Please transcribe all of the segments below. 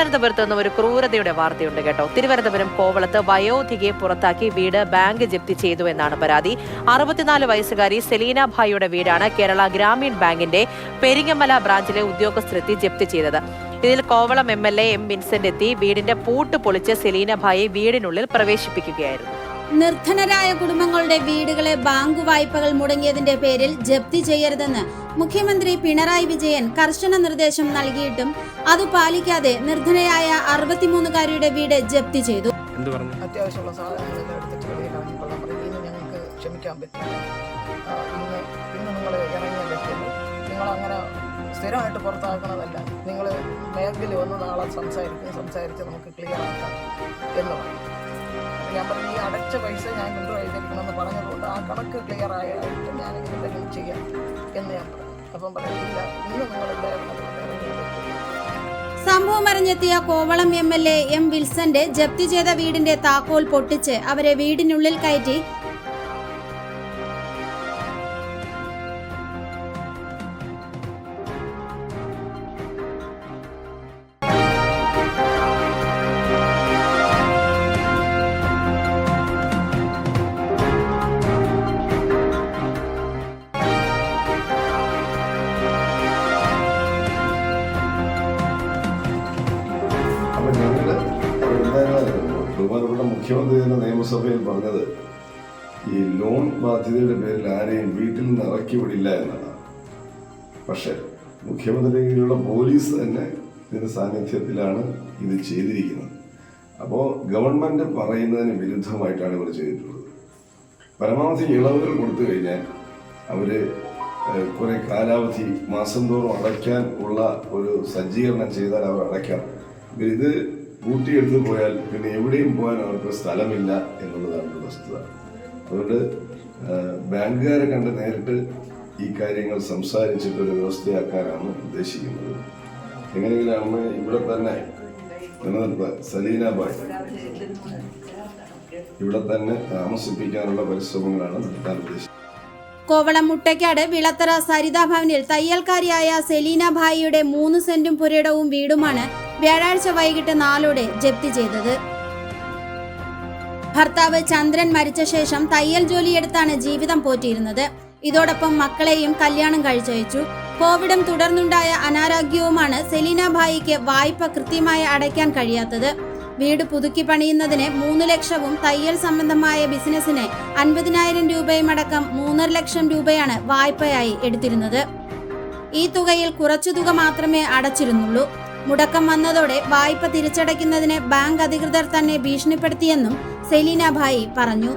തിരുവനന്തപുരത്ത് നിന്നും ഒരു ക്രൂരതയുടെ വാർത്തയുണ്ട് കേട്ടോ. തിരുവനന്തപുരം കോവളത്ത് വയോധികയെ പുറത്താക്കി വീട് ബാങ്ക് ജപ്തി ചെയ്തു എന്നാണ് പരാതി. അറുപത്തിനാല് വയസ്സുകാരി സെലീന ഭായിയുടെ വീടാണ് കേരള ഗ്രാമീൺ ബാങ്കിന്റെ പെരിങ്ങമല ബ്രാഞ്ചിലെ ഉദ്യോഗസ്ഥരെത്തി ജപ്തി ചെയ്തത്. ഇതിൽ Kovalam M L A M Vincent എത്തി വീടിന്റെ പൂട്ട് പൊളിച്ച് സെലീന ഭായി വീടിനുള്ളിൽ പ്രവേശിപ്പിക്കുകയായിരുന്നു. നിർധനരായ കുടുംബങ്ങളുടെ വീടുകളെ ബാങ്ക് വായ്പകൾ മുടങ്ങിയതിന്റെ പേരിൽ ജപ്തി ചെയ്യരുതെന്ന് മുഖ്യമന്ത്രി പിണറായി വിജയൻ കർശന നിർദ്ദേശം നൽകിയിട്ടും അത് പാലിക്കാതെ നിർധനയായ അറുപത്തിമൂന്നുകാരിയുടെ വീട് ജപ്തി ചെയ്തു. അത്യാവശ്യമുള്ള സാധനങ്ങൾ എടുത്തിട്ട് ഞങ്ങൾക്ക് ക്ഷമിക്കാൻ പറ്റില്ല. ആ, ഇന്ന് ഇന്ന് നിങ്ങൾ ഇറങ്ങിയേ പറ്റുള്ളൂ നിങ്ങളങ്ങനെ സ്ഥിരമായിട്ട് പുറത്താക്കണതല്ല. നിങ്ങൾ ബാങ്കിൽ വന്ന് നാളെ സംസാരിക്കും സംസാരിച്ച് നമുക്ക് ക്ലിയർ ആക്കാം എന്ന് പറഞ്ഞു. അപ്പോൾ ഞാൻ പറഞ്ഞു ഈ അടച്ച പൈസ ഞാൻ കൊണ്ടുപോയിരിക്കണമെന്ന് പറഞ്ഞതുകൊണ്ട് ആ കണക്ക് ക്ലിയർ ആയിട്ട് ഞാൻ എന്തെങ്കിലും ചെയ്യാം എന്ന് ഞാൻ പറഞ്ഞു. അപ്പം പറയുന്നില്ല ഇന്ന് പറ്റുള്ളൂ സംഭവം അറിഞ്ഞെത്തിയ Kovalam M L A M വിൽസന്റെ ജപ്തി ചെയ്ത വീടിന്റെ താക്കോൽ പൊട്ടിച്ച് അവരെ വീടിനുള്ളിൽ കയറ്റി ബഹുമാനപ്പെട്ട മുഖ്യമന്ത്രി തന്നെ നിയമസഭയിൽ പറഞ്ഞത് ഈ ലോൺ ബാധ്യതയുടെ പേരിൽ ആരെയും വീട്ടിൽ നിന്ന് ഇറക്കി വിടില്ല എന്നാണ്. പക്ഷെ മുഖ്യമന്ത്രിയിലുള്ള പോലീസ് തന്നെ ഇതിന്റെ സാന്നിധ്യത്തിലാണ് ഇത് ചെയ്തിരിക്കുന്നത്. അപ്പോൾ ഗവൺമെന്റ് പറയുന്നതിന് വിരുദ്ധമായിട്ടാണ് ഇവർ ചെയ്തിട്ടുള്ളത്. പരമാവധി ഇളവുകൾ കൊടുത്തു കഴിഞ്ഞാൽ കുറേ കുറെ കാലാവധി മാസം തോറും അടയ്ക്കാൻ ഉള്ള ഒരു സജ്ജീകരണം ചെയ്താൽ അവർ അടയ്ക്കാം ഇത് കൂട്ടിയെടുത്ത് പോയാൽ പിന്നെ എവിടെയും പോകാൻ അവർക്ക് സ്ഥലമില്ല എന്നുള്ളതാണ് ഒരു വസ്തുത. അതുകൊണ്ട് ബാങ്കുകാരെ കണ്ട് നേരിട്ട് ഈ കാര്യങ്ങൾ സംസാരിച്ചിട്ട് ഒരു വ്യവസ്ഥയാക്കാനാണ് ഉദ്ദേശിക്കുന്നത്. എങ്ങനെയെങ്കിലാണ് ഇവിടെ തന്നെ നിലനിർത്താൻ സലീന ബായ്. ഇവിടെ തന്നെ താമസിപ്പിക്കാനുള്ള പരിശ്രമങ്ങളാണ് നടത്താൻ ഉദ്ദേശിക്കുന്നത്. കോവളം മുട്ടയ്ക്കാട് വിളത്തറ സരിതാ ഭവനിൽ തയ്യൽക്കാരിയായ സെലീന ഭായിയുടെ മൂന്ന് സെന്റും പുരയിടവും വീടുമാണ് വ്യാഴാഴ്ച വൈകിട്ട് നാലോടെ ജപ്തി ചെയ്തത്. ഭർത്താവ് ചന്ദ്രൻ മരിച്ച ശേഷം തയ്യൽ ജോലിയെടുത്താണ് ജീവിതം പോറ്റിയിരുന്നത്. ഇതോടൊപ്പം മക്കളെയും കല്യാണം കഴിച്ചയച്ചു. കോവിഡും തുടർന്നുണ്ടായ അനാരോഗ്യവുമാണ് സെലീന ഭായിക്ക് വായ്പ കൃത്യമായി അടയ്ക്കാൻ കഴിയാത്തത്. വീട് പുതുക്കി പണിയുന്നതിന് മൂന്ന് ലക്ഷവും തയ്യൽ സംബന്ധമായ ബിസിനസിന് അൻപതിനായിരം രൂപയും അടക്കം മൂന്നര ലക്ഷം രൂപയാണ് വായ്പയായി എടുത്തിരുന്നത്. ഈ തുകയിൽ കുറച്ചു തുക മാത്രമേ അടച്ചിരുന്നുള്ളൂ. മുടക്കം വന്നതോടെ വായ്പ തിരിച്ചടയ്ക്കുന്നതിന് ബാങ്ക് അധികൃതർ തന്നെ ഭീഷണിപ്പെടുത്തിയെന്നും സെലീന ഭായി പറഞ്ഞു.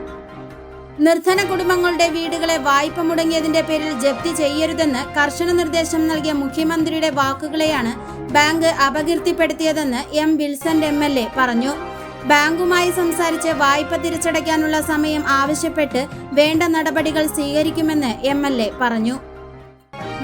നിർധന കുടുംബങ്ങളുടെ വീടുകളെ വായ്പ മുടങ്ങിയതിന്റെ പേരിൽ ജപ്തി ചെയ്യരുതെന്ന് കർശന നിർദ്ദേശം നൽകിയ മുഖ്യമന്ത്രിയുടെ വാക്കുകളെയാണ് bank അപകീർത്തിപ്പെടുത്തിയതെന്ന് M Wilson M L A പറഞ്ഞു. ബാങ്കുമായി സംസാരിച്ച് വായ്പ തിരിച്ചടയ്ക്കാനുള്ള സമയം ആവശ്യപ്പെട്ട് വേണ്ട നടപടികൾ സ്വീകരിക്കുമെന്ന് എം പറഞ്ഞു.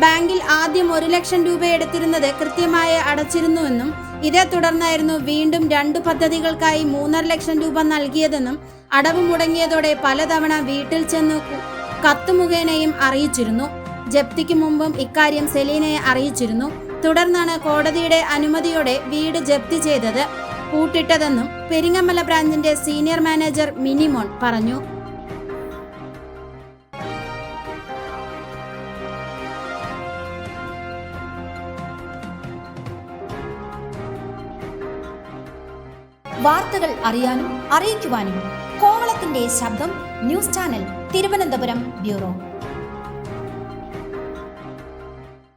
ബാങ്കിൽ ആദ്യം ഒരു ലക്ഷം രൂപ എടുത്തിരുന്നത് കൃത്യമായി അടച്ചിരുന്നുവെന്നും ഇതേ തുടർന്നായിരുന്നു വീണ്ടും രണ്ടു പദ്ധതികൾക്കായി മൂന്നര ലക്ഷം രൂപ നൽകിയതെന്നും അടവ് മുടങ്ങിയതോടെ പലതവണ വീട്ടിൽ ചെന്ന് കത്തുമുഖേനയും കത്ത് മുഖേനയും അറിയിച്ചിരുന്നു. ജപ്തിക്ക് മുമ്പും ഇക്കാര്യം സെലീനയെ അറിയിച്ചിരുന്നു. തുടർന്നാണ് കോടതിയുടെ അനുമതിയോടെ വീട് ജപ്തി ചെയ്തത്. പൂട്ടിട്ടതെന്നും പെരിങ്ങമല ബ്രാഞ്ചിന്റെ സീനിയർ മാനേജർ മിനിമോൺ പറഞ്ഞു. വാർത്തകൾ അറിയാനും അറിയിക്കുവാനും കോവളത്തിന്റെ ശബ്ദം ന്യൂസ് ചാനൽ തിരുവനന്തപുരം ബ്യൂറോ.